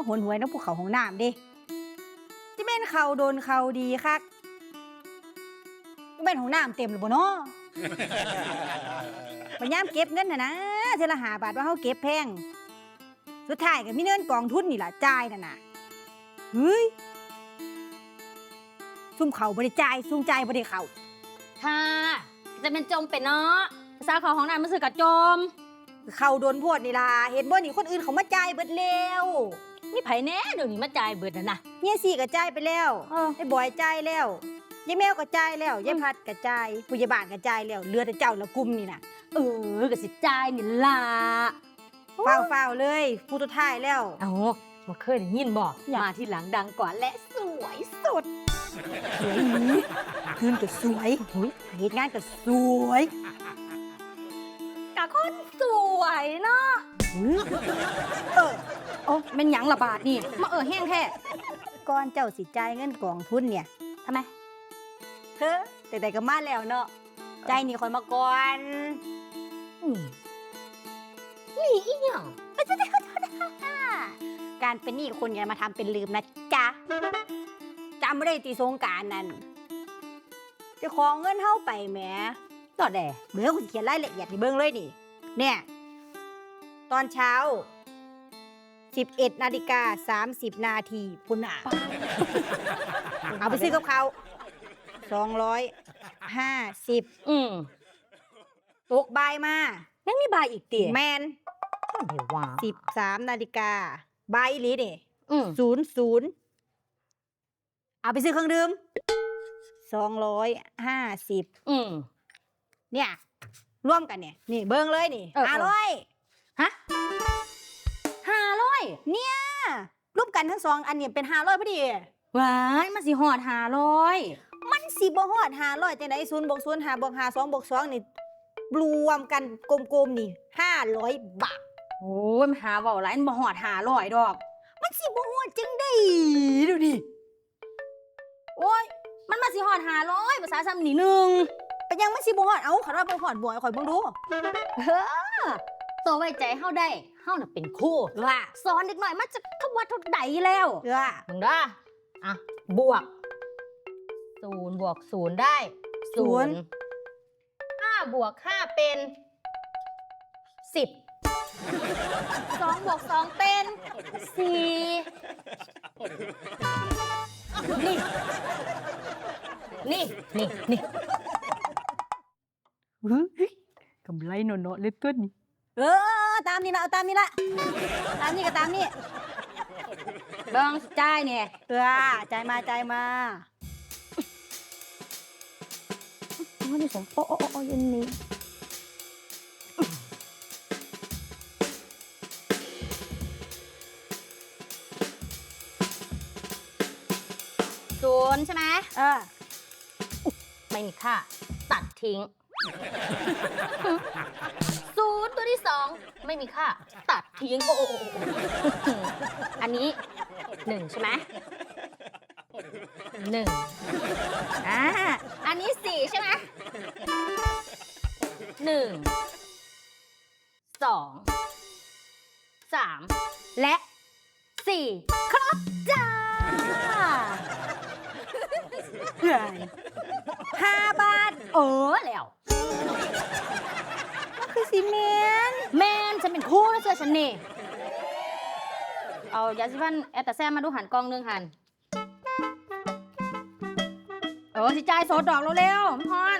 ก็หนหวยน้ำภูเขาของน้ำเดิที่แม่นเขาโดนเขาดีคักก็แม่นของน้ำเต็มหรือบ่เนาะมันยามเก็บเงินน่ะนะเทอละหาบาทว่าเฮาเก็บแพง สุดท้ายก็มีเงินกองทุนนี่ล่ะจ่ายนั่นน่ะเฮ้ยซุ่มเขาบ่ได้จ่ายซุ่มจ่ายบ่ได้เขาค่ะ จะเป็นจมเป็นเนาะภาษาเขาของนายมันสื่อกับจม เขาโดนโพดนี่ล่ะเห็นบ่นี่คนอื่นเขามาจ่ายเบิดแล้ว นี่ไผแน่เดี๋ยวนี้มาจ่ายเบิดนะนะ เฮียสี่ก็จ่ายไปแล้วเออ ไอ้บอยจ่ายแล้วยายแมวก็จ่ายแล้วยายพัดก็จ่ายผู้ใหญ่บ้านก็จ่ายแล้วเหลือแต่เจ้าละกลุ่มนี่น่ะเออก็สิจ่ายนี่ล่ะฟ้าวฟ้าวๆเลยผู้สุดท้ายแล้ว เอาบ่เคยได้ยินบอกมาที่หลังดังกว่าและสวยสุดสวยหนี้คืนก็สวยหุยเหตุงานก็สวย กับคนสวยเนาะหือเออโอ้เป็นหยังระบาดนี่ มาเออแห้งแท้ก่อนเจ้าสิจ่ายเงินกองทุนเนี่ยทำไมเฮ้อแต่แต่ก็มาแล้วเนาะใจายหนี่คอยมาก่อนอืมนี่อีหยังการเป็นหนี้คนอย่ามาทำเป็นลืมนะจ๊ะจำไม่ได้ตีสงกรารนั่นจะของเงินเฮาไปแหม ต่อแดเดี๋ยวคุณเขียนรายละเอียดในเบื้องเลยนี่ เนี่ย ตอนเช้า 11นาฬิกา30 นาทีพุ่นอะ เอาไปซื้อกับเขา250อืมตกบายมา ยังมีบายอีกเตี๋ยแมนเดี๋ยวว่า13นาฬิกาบายอีหลีนี่อืมศูนย์ศูนย์เอาไปซื้อเครื่องดื่มสองร้อยห้าสิบอืม เนี่ยร่วมกันเนี่ยนี่เบิ้งเลยนี่เออ ห้าร้อยฮะห้าร้อยเนี่ยร่วมกันทั้งสองอันเนี่ยเป็นห้าร้อยพอดีว้ายมาสิหอดห้าร้อยมันสิบ่ฮอดห้าร้อยจังไดศูนย์บวกศูนย์ห้าบวกห้าสองบวกสองนี่รวมกันกลมๆนี่ห้าร้อยบาทโอ้ยมาหาเบาหลายมันบ่หอดห้าร้อยดอก มันสิบ่ฮอดจังได้ดูดิโอ้ยมันมาสิหอดห้าร้อยภาษาซ้ำนี่หนึ่ง เป็นยังมันสิบ่ฮอด เอ้าขันว่าบ่ฮอดบ่ให้ข่อยเบิ่งดูเฮ้อตัวไว้ใจเฮาได้เฮาน่ะเป็นครู่ว่าสอนเด็กหน่อยมาจากคำว่าเท่าใดแล้วว่ามึงได้อะบวกศูนย์บวกศูนย์ได้ศูนย์ห้าบวกห้าเป็นสิบสองบวกสองเป็นสี่นี่ นี่ นี่ นี่ กำไรเนาะๆเลยตัวนี้เออตามนี่ละเอาตามนี่ละตามนี่ก็ตามนี่เบิ้งจ่ายเนี่ยเออใจายมาใจายมาอ๋อนี่ผมโอ้โอ้โอ้ยันนี้ศูนย์ใช่ไหมเออไม่มีค่า ตัดทิ้ง ศูนย์ตัวที่สองไม่มีค่า ตัดทิ้งโอ้โอ้โอ้โอ้อันนี้หนึ่งใช่ไหมหนึ่งอ่าอันนี้สี่ใช่ไหมหนึ่งสองสามและสี่ครบจ้าห้าบาทเออแล้ว สิแมนแมนฉันเป็นครู่นะเชื่อฉันนี่ เอายาสีฟันแอตตาแซมมาดูหันกองหนึงหันเออสิจ่ายโสดดอกเร็วๆพี่พร